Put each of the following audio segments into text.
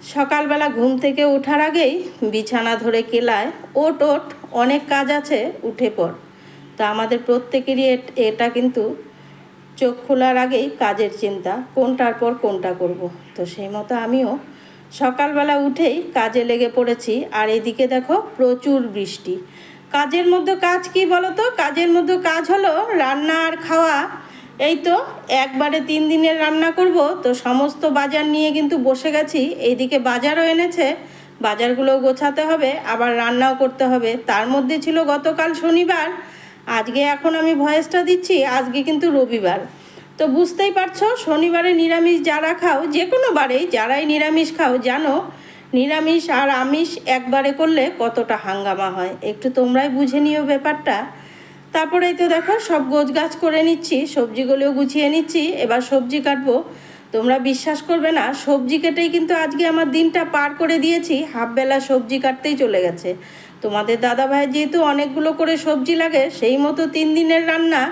সকালবেলা ঘুম থেকে ওঠার আগেই বিছানা ধরে কেলায় ওট ওট অনেক কাজ আছে, উঠে পড়। তো আমাদের প্রত্যেকেরই এটা কিন্তু চোখ খোলার আগেই কাজের চিন্তা, কোনটার পর কোনটা করব? তো সেই মতো আমিও সকালবেলা উঠেই কাজে লেগে পড়েছি, আর এদিকে দেখো প্রচুর বৃষ্টি। কাজের মধ্যে কাজ কি বলো তো কাজের মধ্যে কাজ হলো রান্না আর খাওয়া এই তো, একবারে তিন দিনের রান্না করব, তো সমস্ত বাজার নিয়ে কিন্তু বসে গেছি। এইদিকে বাজারও এনেছে বাজারগুলো গোছাতে হবে, আবার রান্নাও করতে হবে। তার মধ্যে ছিল গতকাল শনিবার, আজকে এখন আমি ভয়েসটা দিচ্ছি, আজকে কিন্তু রবিবার। তো বুঝতেই পারছ, শনিবারে নিরামিষ যারা খাও, যে কোনো বারেই যারাই নিরামিষ খাও, জানো, নিরামিষ আর আমিষ একবারে করলে কতটা হাঙ্গামা হয়। একটু তোমরাই বুঝে নিও ব্যাপারটা। তারপরেই তো দেখো সব গোছ গাছ করে নিচ্ছি, সবজিগুলোও গুছিয়ে নিচ্ছি, এবার সবজি কাটবো। তোমরা বিশ্বাস করবে না, সবজি কেটেই কিন্তু আজকে আমার দিনটা পার করে দিয়েছি হাফবেলা সবজি কাটতেই চলে গেছে। তোমাদের দাদা ভাই যেহেতু অনেকগুলো করে সবজি লাগে, সেই মতো তিন দিনের রান্না,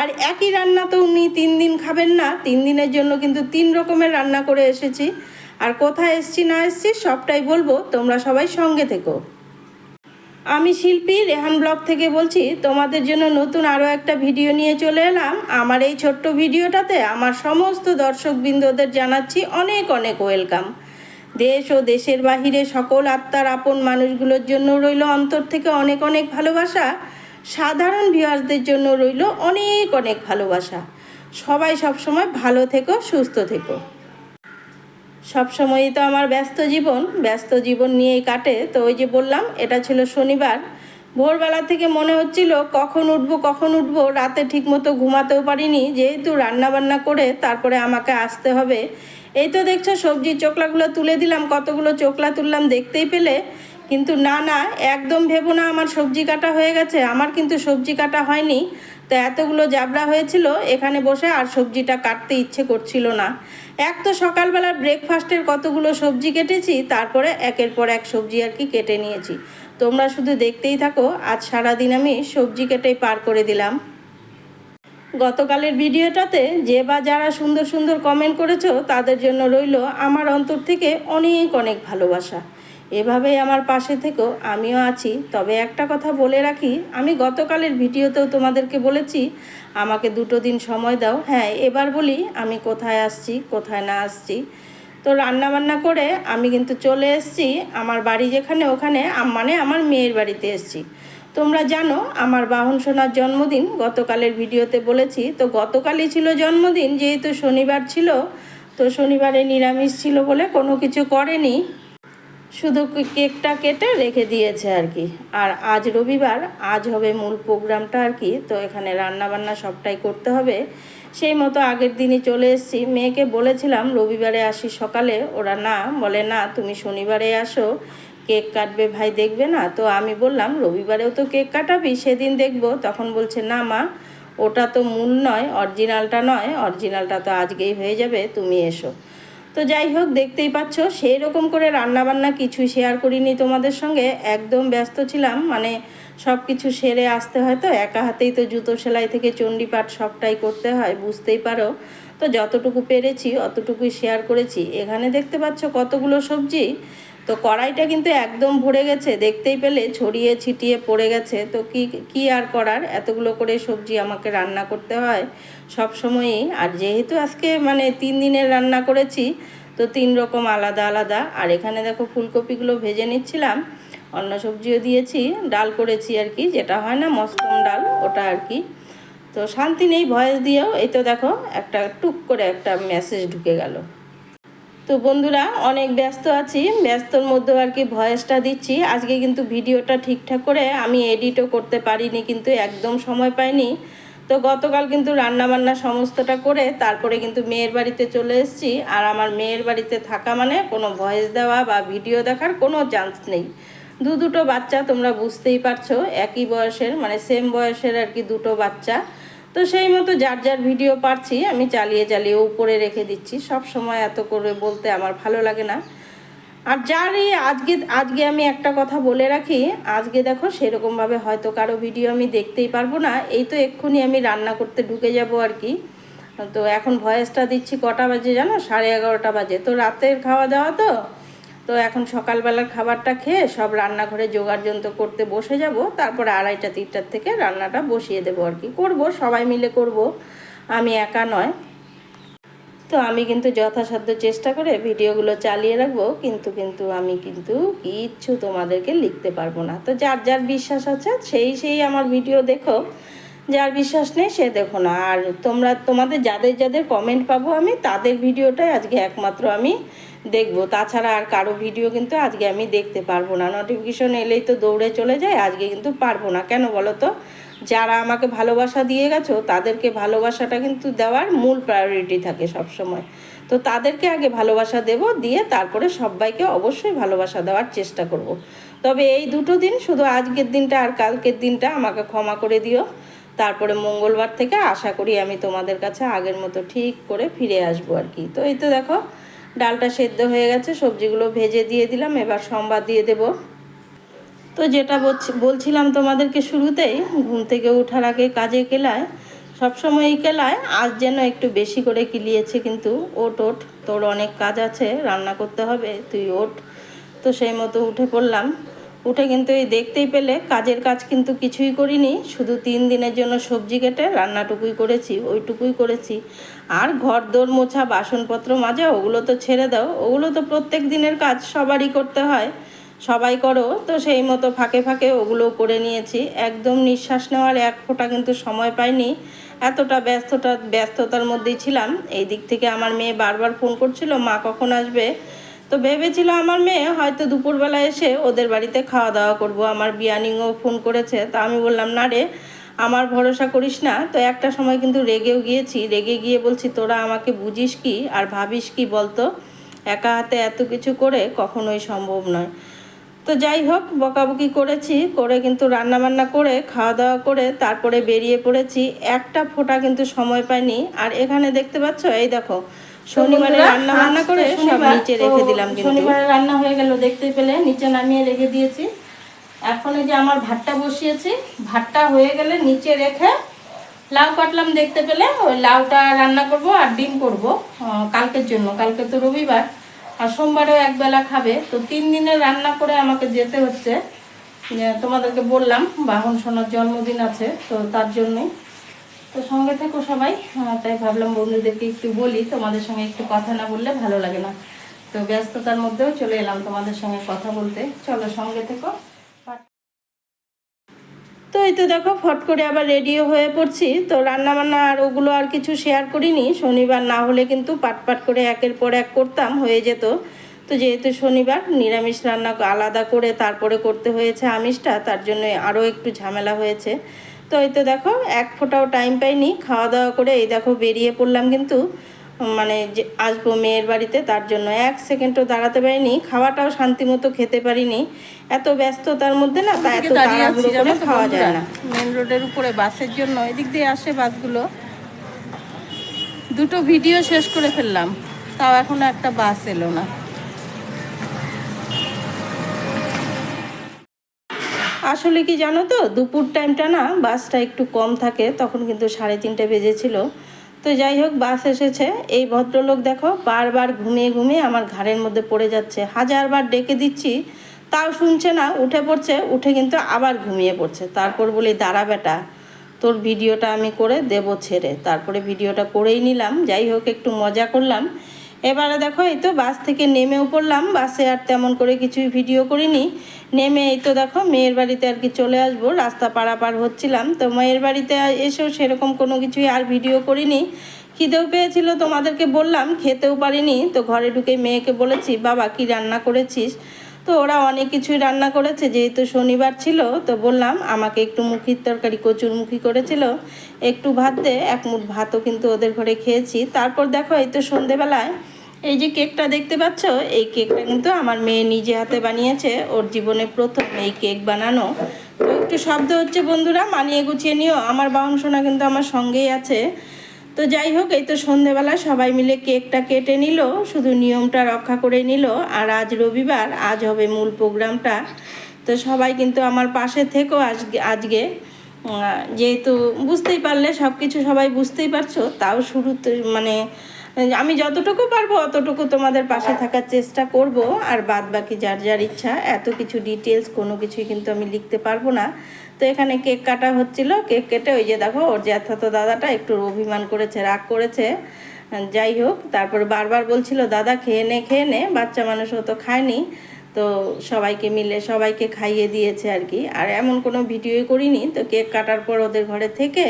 আর একই রান্না তো উনি তিন দিন খাবেন না, তিন দিনের জন্য কিন্তু তিন রকমের রান্না করে এসেছি। আর কোথায় এসছি না এসছি সবটাই বলব, তোমরা সবাই সঙ্গে থেকো। আমি শিল্পী, রেহান ব্লগ থেকে বলছি, তোমাদের জন্য নতুন আরও একটা ভিডিও নিয়ে চলে এলাম। আমার এই ছোট্ট ভিডিওটাতে আমার সমস্ত দর্শকবৃন্দদের জানাচ্ছি অনেক অনেক ওয়েলকাম। দেশ ও দেশের বাহিরে সকল আত্মার আপন মানুষগুলোর জন্য রইল অন্তর থেকে অনেক অনেক ভালোবাসা। সাধারণ ভিউয়ার্সদের জন্য রইল অনেক অনেক ভালোবাসা। সবাই সবসময় ভালো থেকো, সুস্থ থেকো। সবসময়ই তো আমার ব্যস্ত জীবন ব্যস্ত জীবন নিয়েই কাটে। তো ওই যে বললাম, এটা ছিল শনিবার। ভোরবেলা থেকে মনে হচ্ছিল, কখন উঠবো কখন উঠবো, রাতে ঠিকমতো ঘুমাতেও পারিনি, যেহেতু রান্না বান্না করে তারপরে আমাকে আসতে হবে। এই তো দেখছ, সবজির চোকলাগুলো তুলে দিলাম, কতগুলো চোকলা তুললাম দেখতেই পেলে। কিন্তু না না, একদম ভেবো না, আমার সবজি কাটা হয়ে গেছে। আমার কিন্তু সবজি কাটা হয়নি। তো এতগুলো জাবড়া হয়েছিল, এখানে বসে আর সবজিটা কাটতে ইচ্ছে করছিল না। এক তো সকালবেলার ব্রেকফাস্টের কতগুলো সবজি কেটেছি, তারপরে একের পর এক সবজি আর কি কেটে নিয়েছি। তোমরা শুধু দেখতেই থাকো, আজ সারাদিন আমি সবজি কেটেই পার করে দিলাম। গতকালের ভিডিওটাতে যে বা যারা সুন্দর সুন্দর কমেন্ট করেছ, তাদের জন্য রইল আমার অন্তর থেকে অনেক অনেক ভালোবাসা। এভাবেই আমার পাশে থেকেও আমিও আছি। তবে একটা কথা বলে রাখি, আমি গতকালের ভিডিওতেও তোমাদেরকে বলেছি, আমাকে দুটো দিন সময় দাও। হ্যাঁ এবার বলি, আমি কোথায় আসছি, কোথায় না আসছি। তো রান্না বান্না করে আমি কিন্তু চলে এসেছি, আমার বাড়ি যেখানে ওখানে মানে আমার মেয়ের বাড়িতে এসেছি। তোমরা জানো, আমার বাহন সোনার জন্মদিন গতকালের ভিডিওতে বলেছি। তো গতকালই ছিল জন্মদিন, যেহেতু শনিবার ছিল, তো শনিবারে নিরামিষ ছিল বলে কোনো কিছু করেনি। শুধু কেকটা কেটে রেখে দিয়েছে আর কি। আর আজ রবিবার, আজ হবে মূল প্রোগ্রামটা আর কি, তো এখানে রান্না বান্না সবটাই করতে হবে। সেই মতো আগের দিনই চলে এসেছি। মেয়েকে বলেছিলাম, রবিবারে আসি সকালে। ওরা, না। বলে, না, তুমি শনিবারে আসো। কেক কাটবে, ভাই দেখবে না। তো আমি বললাম, রবিবারেও তো কেক কাটাবি, সেদিন দেখব। তখন বলছে, না মা, ওটা তো মূল নয়, অরিজিনালটা নয়। অরিজিনালটা তো আজকেই হয়ে যাবে, তুমি এসো। তো যাই হোক দেখতেই পাচ্ছ সেই রকম করে রান্নাবান্না কিছু শেয়ার করিনি তোমাদের সঙ্গে। একদম ব্যস্ত ছিলাম মানে সব কিছু সেরে আসতে হয় তো, একা হাতেই তো জুতো সেলাই থেকে চণ্ডীপাঠ সবটাই করতে হয়, বুঝতেই পারো। তো যতটুকু পেরেছি, অতটুকুই শেয়ার করেছি। এখানে দেখতে পাচ্ছ কতগুলো সবজি। তো কড়াইটা কিন্তু একদম ভরে গেছে, দেখতেই পেলে ছড়িয়ে ছিটিয়ে পড়ে গেছে। তো কি কি আর করার? এতগুলো করে সবজি আমাকে রান্না করতে হয় সব সময়ই। আর যেহেতু আজকে মানে তিন দিনের রান্না করেছি, তো তিন রকম আলাদা আলাদা। আর এখানে দেখো ফুলকপিগুলো ভেজে নিচ্ছিলাম, অন্য সবজিও দিয়েছি, ডাল করেছি আর কি, যেটা হয় না মস্তম ডাল, ওটা আর কি। তো শান্তি নেই, ভয়েস দিয়েও, এই তো দেখো একটা টুক করে একটা মেসেজ ঢুকে গেল। তো বন্ধুরা, অনেক ব্যস্ত আছি। ব্যস্তর মধ্যে আর কি ভয়েসটা দিচ্ছি। আজকে কিন্তু ভিডিওটা ঠিকঠাক করে আমি এডিটও করতে পারিনি, কিন্তু একদম সময় পাইনি। তো গতকাল কিন্তু রান্নাবান্না সমস্তটা করে তারপরে কিন্তু মেয়ের বাড়িতে চলে এসেছি। আর আমার মেয়ের বাড়িতে থাকা মানে কোনো ভয়েস দেওয়া বা ভিডিও দেখার কোনো চান্স নেই। দু দুটো বাচ্চা তোমরা বুঝতেই পারছ, একই বয়সের মানে সেম বয়সের আর কি দুটো বাচ্চা। তো সেই মতো যার যার ভিডিও পারছি, আমি চালিয়ে চালিয়ে উপরে রেখে দিচ্ছি। সব সময় এত করে বলতে আমার ভালো লাগে না। আর যারই আজকে আজকে আমি একটা কথা বলে রাখি, আজকে দেখো সেরকমভাবে হয়তো কারও ভিডিও আমি দেখতেই পারব না। এই তো এক্ষুনি আমি রান্না করতে ঢুকে যাব আর কি। তো এখন ভয়েসটা দিচ্ছি কটা বাজে জানো? সাড়ে এগারোটা বাজে। তো রাতের খাওয়া দাওয়া তো? তো এখন সকালবেলার খাবারটা খেয়ে সব রান্নাঘরে জোগাড় যন্ত্র করতে বসে যাব, তারপরে আড়াইটা, তিনটার থেকে রান্নাটা বসিয়ে দেবো আর কি। করব, সবাই মিলে করব, আমি একা নয়। তো আমি কিন্তু যথাসাধ্য চেষ্টা করে ভিডিওগুলো চালিয়ে রাখব, কিন্তু কিন্তু আমি কিন্তু কিচ্ছু তোমাদেরকে লিখতে পারব না। তো যার যার বিশ্বাস আছে, সেই সেই আমার ভিডিও দেখো। যার বিশ্বাস নেই সে দেখো না। আর তোমরা, তোমাদের যাদের যাদের কমেন্ট পাবো আমি, তাদের ভিডিওটাই আজকে একমাত্র আমি দেখব। তাছাড়া আর কারও ভিডিও কিন্তু আজকে আমি দেখতে পারব না। নোটিফিকেশন এলেই তো দৌড়ে চলে যায়, আজকে কিন্তু পারব না। কেন বলো তো? যারা আমাকে ভালোবাসা দিয়ে গেছো, তাদেরকে ভালোবাসাটা কিন্তু দেওয়ার মূল প্রায়োরিটি থাকে সব সময় তো তাদেরকে আগে ভালোবাসা দেব, দিয়ে তারপরে সবাইকে অবশ্যই ভালোবাসা দেওয়ার চেষ্টা করব। তবে এই দুটো দিন, শুধু আজকের দিনটা আর কালকের দিনটা আমাকে ক্ষমা করে দিও। তারপরে মঙ্গলবার থেকে আশা করি আমি তোমাদের কাছে আগের মতো ঠিক করে ফিরে আসব আর কি। তো এই তো দেখো, ডালটা সেদ্ধ হয়ে গেছে, সবজিগুলো ভেজে দিয়ে দিলাম, এবার সম্বাদ দিয়ে দেবো। তো যেটা বলছি- বলছিলাম তোমাদেরকে শুরুতেই, ঘুম থেকে ওঠার আগে কাজে কেলায় সবসময় এই কেলায়, আজ যেন একটু বেশি করে কিলিয়েছে কিন্তু ওট ওট, তোর অনেক কাজ আছে, রান্না করতে হবে, তুই ওঠ। তো সেই মতো উঠে পড়লাম। উঠে কিন্তু এই দেখতেই পেলে কাজের কাজ কিন্তু কিছুই করিনি, শুধু তিন দিনের জন্য সবজি কেটে রান্নাটুকুই করেছি, ওইটুকুই করেছি। আর ঘর দোর মোছা, বাসনপত্র মাজা, ওগুলো তো ছেড়ে দাও, ওগুলো তো প্রত্যেক দিনের কাজ সবারই করতে হয়। সবাই করো, তো সেই মতো ফাঁকে ফাঁকে ওগুলো করে নিয়েছি। একদম নিঃশ্বাস নেওয়ার এক ফোঁটা কিন্তু সময় পাইনি, এতটা ব্যস্ততা, ব্যস্ততার মধ্যেই ছিলাম। এই দিক থেকে আমার মেয়ে বারবার ফোন করছিল, মা কখন আসবে? তো ভেবেছিল আমার মেয়ে হয়তো দুপুরবেলা এসে ওদের বাড়িতে খাওয়া দাওয়া করব। আমার বিয়ানিংও ফোন করেছে। তা আমি বললাম, না রে, আমার ভরসা করিস না। তো একটা সময় কিন্তু রেগেও গিয়েছি। রেগে গিয়ে বলছি, তোরা আমাকে বুঝিস কি আর ভাবিস কি বলতো? একা হাতে এত কিছু করে কখনোই সম্ভব নয়। তো যাই হোক, বকাবকি করেছি, করে কিন্তু রান্না বান্না করে, খাওয়া দাওয়া করে তারপরে বেরিয়ে পড়েছি। একটা ফোঁটা কিন্তু সময় পাইনি। আর এখানে দেখতে পাচ্ছ, এই দেখো শনিবারে রান্না বান্না করে সব নিচে রেখে দিলাম কিন্তু। শনিবারে রান্না হয়ে গেল দেখতে পেলে নিচে নামিয়ে রেখে দিয়েছি। এখন এই যে আমার ভাতটা বসিয়েছি ভাতটা হয়ে গেলে নিচে রেখে লাউ কাটলাম দেখতে পেলে ওই লাউটা রান্না করব আর ডিম করব কালকের জন্য কালকে তো রবিবার আর সোমবারেও একবেলা খাবে। তো তিন দিনের রান্না করে আমাকে যেতে হচ্ছে। তোমাদেরকে বললাম বাহন সোনার জন্মদিন আছে তো তার জন্যই। তো সঙ্গে থেকো সবাই। তাই ভাবলাম বন্ধুদেরকে একটু বলি, তোমাদের সঙ্গে একটু কথা না বললে ভালো লাগে না। তো ব্যস্ততার মধ্যেও চলে এলাম তোমাদের সঙ্গে কথা বলতে। চলো সঙ্গে থেকো। তো এই তো দেখো, ফট করে আবার রেডিও হয়ে পড়ছি। তো রান্না বান্না আর ওগুলো আর কিছু শেয়ার করিনি। শনিবার না হলে কিন্তু পাট পাট করে একের পর এক করতাম, হয়ে যেত। তো যেহেতু শনিবার, নিরামিষ রান্না আলাদা করে তারপরে করতে হয়েছে আমিষটা, তার জন্য আরও একটু ঝামেলা হয়েছে। তো এই তো দেখো এক ফোঁটাও টাইম পাইনি। খাওয়া দাওয়া করে এই দেখো বেরিয়ে পড়লাম কিন্তু মানে যে আসব মেয়ের বাড়িতে তার জন্য এক সেকেন্ডও দাঁড়াতে পারিনি। খাওয়াটাও শান্তি মতো খেতে পারিনি। এত ব্যস্ততার মধ্যে না তা এত তাড়াহুড়ো করে খাওয়া যায় না। মেন রোডের উপরে বাসের জন্য এদিক দিয়ে আসে বাসগুলো। দুটো ভিডিও শেষ করে ফেললাম। তাও এখনও একটা বাস এলো না। আসলে কি জানো তো, দুপুর টাইমটা না বাসটা একটু কম থাকে, তখন কিন্তু সাড়ে তিনটে বেজেছিল। তো যাই হোক, বাস এসেছে। এই ভদ্রলোক দেখো, বারবার ঘুমিয়ে ঘুমিয়ে আমার ঘাড়ের মধ্যে পড়ে যাচ্ছে। হাজারবার ডেকে দিচ্ছি, তাও শুনছে না, উঠে পড়ছে, উঠে কিন্তু আবার ঘুমিয়ে পড়ছে। তারপর বলি, দাঁড়া বেটা, তোর ভিডিওটা আমি করে দেব ছেড়ে। তারপরে ভিডিওটা করেই নিলাম। যাই হোক, একটু মজা করলাম। এবারে দেখো, এই তো বাস থেকে নেমেও পড়লাম। বাসে আর তেমন করে কিছুই ভিডিও করিনি। নেমে এই তো দেখো, মেয়ের বাড়িতে আর কি চলে আসব। রাস্তা পারাপার হচ্ছিলাম। তো মেয়ের বাড়িতে এসেও সেরকম কোনো কিছুই আর ভিডিও করিনি। খিদেও পেয়েছিল, তোমাদেরকে বললাম। খেতেও পারিনি। তো ঘরে ঢুকে মেয়েকে বলেছি, বাবা, কি রান্না করেছিস? তো ওরা অনেক কিছুই রান্না করেছে, যেহেতু শনিবার ছিল, তো বললাম আমাকে একটু মুখির তরকারি, কচুর মুখি করেছিল, একটু ভাত দে, এক মুঠ ভাতও কিন্তু ওদের ঘরে খেয়েছি। তারপর দেখো এই তো সন্ধেবেলায়, এই যে কেকটা দেখতে পাচ্ছ, এই কেকটা কিন্তু আমার মেয়ে নিজে হাতে বানিয়েছে, ওর জীবনে প্রথম এই কেক বানানো। তো একটু শব্দ হচ্ছে বন্ধুরা, মানিয়ে গুছিয়ে নিও, আমার বাউন সোনা কিন্তু আমার সঙ্গেই আছে। তো যাই হোক, এই তো সন্ধেবেলা সবাই মিলে কেকটা কেটে নিল, শুধু নিয়মটা রক্ষা করে নিল, আর আজ রবিবার, আজ হবে মূল প্রোগ্রামটা। তো সবাই কিন্তু আমার পাশে থেকেও আজকে আজকে যেহেতু বুঝতেই পারলে সব কিছু সবাই বুঝতেই পারছ, তাও শুরুতে মানে আমি যতটুকু পারব অতটুকু তোমাদের পাশে থাকার চেষ্টা করব, আর বাদ বাকি যার যার ইচ্ছা, এত কিছু ডিটেলস কোনো কিছুই কিন্তু আমি লিখতে পারব না। তো এখানে কেক কাটা হচ্ছিল, কেক কেটে ওই যে দেখো, ওর জ্যাঠাতো দাদাটা একটু অভিমান করেছে, রাগ করেছে। যাই হোক, তারপর বারবার বলছিল, দাদা, খেয়ে নে খেয়ে নে, বাচ্চা মানুষ তো খায়নি। তো সবাইকে মিলে, সবাইকে খাইয়ে দিয়েছে আর কি। আর এমন কোনো ভিডিওই করিনি। তো কেক কাটার পর ওদের ঘরে থেকে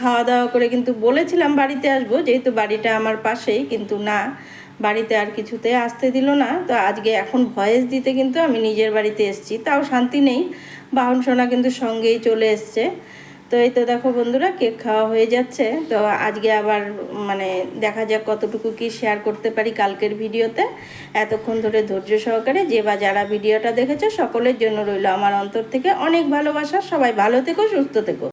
খাওয়া দাওয়া করে কিন্তু বলেছিলাম, বাড়িতে আসব, যেহেতু বাড়িটা আমার পাশেই। কিন্তু না, বাড়িতে আর কিছুতে আসতে দিল না। তো আজকে এখন ভয়েস দিতে কিন্তু আমি নিজের বাড়িতে এসেছি। তাও শান্তি নেই। বাহন সোনা কিন্তু সঙ্গেই চলে এসছে। তো এই তো দেখো বন্ধুরা, কেক খাওয়া হয়ে যাচ্ছে। তো আজকে আবার মানে দেখা যাক কতটুকু কি শেয়ার করতে পারি কালকের ভিডিওতে। এতক্ষণ ধরে ধৈর্য সহকারে যে বা যারা ভিডিওটা দেখেছ, সকলের জন্য রইল আমার অন্তর থেকে অনেক ভালোবাসা। সবাই ভালো থেকো, সুস্থ থেকো।